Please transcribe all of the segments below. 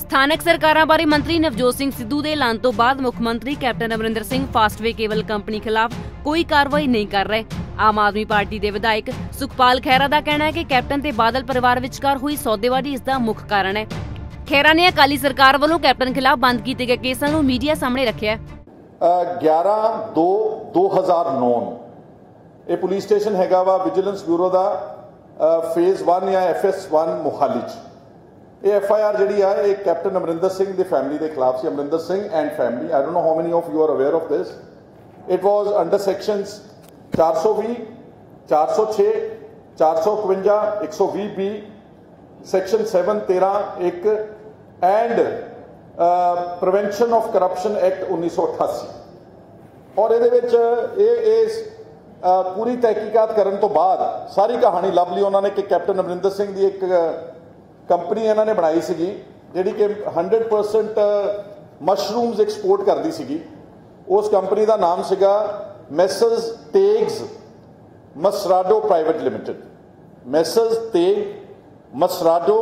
ਸਥਾਨਕ ਸਰਕਾਰਾਂ ਬਾਰੇ ਮੰਤਰੀ ਨਵਜੋਤ ਸਿੰਘ ਸਿੱਧੂ ਦੇ ਐਲਾਨ ਤੋਂ ਬਾਅਦ ਮੁੱਖ ਮੰਤਰੀ captain Amarinder Singh Fastway cable company ਖਿਲਾਫ ਕੋਈ ਕਾਰਵਾਈ ਨਹੀਂ ਕਰ ਰਹੇ। ਆਮ ਆਦਮੀ ਪਾਰਟੀ ਦੇ ਵਿਧਾਇਕ ਸੁਖਪਾਲ ਖਹਿਰਾ ਦਾ ਕਹਿਣਾ ਹੈ ਕਿ ਕੈਪਟਨ ਤੇ ਬਾਦਲ ਪਰਿਵਾਰ ਵਿਚਕਾਰ ਹੋਈ ਸੌਦੇਬਾਜ਼ੀ ਇਸ ਦਾ ਮੁੱਖ ਕਾਰਨ ਹੈ। ਖਹਿਰਾ ਨੇ ਅਕਾਲੀ ਸਰਕਾਰ ਵੱਲੋਂ ਕੈਪਟਨ ਖਿਲਾਫ ਬੰਦ ਕੀਤੇ ਗਏ ਕੇਸਾਂ ਨੂੰ ਮੀਡੀਆ ਸਾਹਮਣੇ ਰੱਖਿਆ 11 2 2009 ਨੂੰ ਇਹ ਪੁਲਿਸ ਸਟੇਸ਼ਨ ਹੈਗਾ ਵਾ ਵਿਜੀਲੈਂਸ ਬਿਊਰੋ ਦਾ ਫੇਜ਼ 1 ਜਾਂ ਐਫਐਸ 1 ਮੁਹਾਲੀ ਚ। ਇਹ ਐਫ ਆਈ ਆਰ ਜਿਹੜੀ ਆ, ਇਹ ਕੈਪਟਨ ਅਮਰਿੰਦਰ ਸਿੰਘ ਦੀ ਫੈਮਿਲੀ ਦੇ ਖਿਲਾਫ ਸੀ, Amarinder Singh and family I don't know how many of you are aware of this it was under sections 420 406 451 120 B section 7 13 1 and prevention of corruption act 1988 ਔਰ ਇਹਦੇ ਵਿੱਚ ਇਹ ਇਸ ਪੂਰੀ ਤਹਿਕੀਕਾਤ ਕਰਨ ਤੋਂ ਬਾਅਦ ਸਾਰੀ ਕਹਾਣੀ ਲੱਭ ਲਈ ਉਹਨਾਂ ਨੇ ਕਿ ਕੈਪਟਨ ਅਮਰਿੰਦਰ ਸਿੰਘ ਦੀ ਇੱਕ ਕੰਪਨੀ ਇਹਨਾਂ ਨੇ ਬਣਾਈ ਸੀਗੀ, ਜਿਹੜੀ ਕਿ 100% ਮਸ਼ਰੂਮਸ ਐਕਸਪੋਰਟ ਕਰਦੀ ਸੀਗੀ। ਉਸ ਕੰਪਨੀ ਦਾ ਨਾਮ ਸੀਗਾ ਮੈਸਰਸ ਟੇਗਸ ਮਸਰਾਡੋ ਪ੍ਰਾਈਵੇਟ ਲਿਮਟਿਡ ਮੈਸਰਸ ਤੇਗ ਮਸਰਾਡੋ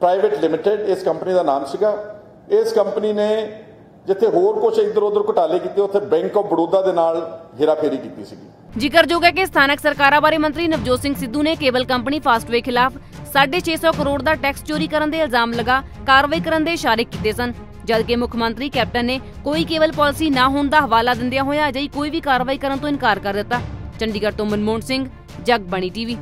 ਪ੍ਰਾਈਵੇਟ ਲਿਮਟਿਡ ਇਸ ਕੰਪਨੀ ਦਾ ਨਾਮ ਸੀਗਾ। ਇਸ ਕੰਪਨੀ ਨੇ ਜਿੱਥੇ ਹੋਰ ਕੁਝ ਇੱਧਰ ਉੱਧਰ ਘੁਟਾਲੇ ਕੀਤੇ, ਉੱਥੇ ਬੈਂਕ ਆਫ ਬੜੌਦਾ ਦੇ ਨਾਲ ਹੇਰਾਫੇਰੀ ਕੀਤੀ ਸੀਗੀ। ਜ਼ਿਕਰਯੋਗ ਹੈ ਕਿ ਸਥਾਨਕ ਸਰਕਾਰਾਂ ਬਾਰੇ ਮੰਤਰੀ ਨਵਜੋਤ ਸਿੰਘ ਸਿੱਧੂ ਨੇ ਕੇਬਲ ਕੰਪਨੀ ਫਾਸਟਵੇ ਖਿਲਾਫ 650 ਕਰੋੜ ਦਾ ਟੈਕਸ ਚੋਰੀ ਕਰਨ ਦੇ ਇਲਜ਼ਾਮ ਲਗਾ ਕਾਰਵਾਈ ਕਰਨ ਦੇ ਇਸ਼ਾਰੇ ਕੀਤੇ ਸਨ। ਜਦਕਿ ਮੁੱਖ ਮੰਤਰੀ ਕੈਪਟਨ ਨੇ ਕੋਈ ਕੇਵਲ ਪਾਲਿਸੀ ਨਾ ਹੋਣ ਦਾ ਹਵਾਲਾ ਦਿੰਦਿਆਂ ਹੋਇਆ ਅਜਿਹੀ ਕੋਈ ਵੀ ਕਾਰਵਾਈ ਕਰਨ ਤੋਂ ਇਨਕਾਰ ਕਰ ਦਿੱਤਾ। ਚੰਡੀਗੜ੍ਹ ਤੋਂ ਮਨਮੋਹਨ ਸਿੰਘ, ਜਗਬਾਣੀ ਟੀਵੀ।